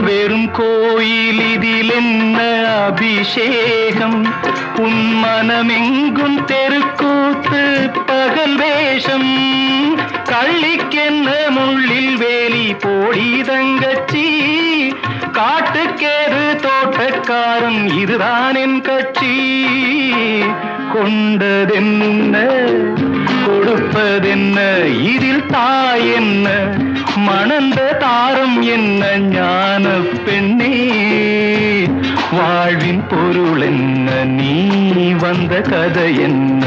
வெறும் கோயில் இதில் என்ன அபிஷேகம்? உன் மனமெங்கும் தெருக்கூத்து பகல் வேஷம். கள்ளிக்கென்ன முள்ளில் வேலி போடி தங்கச்சி. காட்டுக்கேது தோட்டக்காரன் இதுதான் என் கட்சி. கொண்டதென்ன கொடுப்பதென்ன இதில் தாய் என்ன? மணந்த என்ன ஞான பெண்ணே? வாழ்வின் பொருள் என்ன? நீ வந்த கதை என்ன?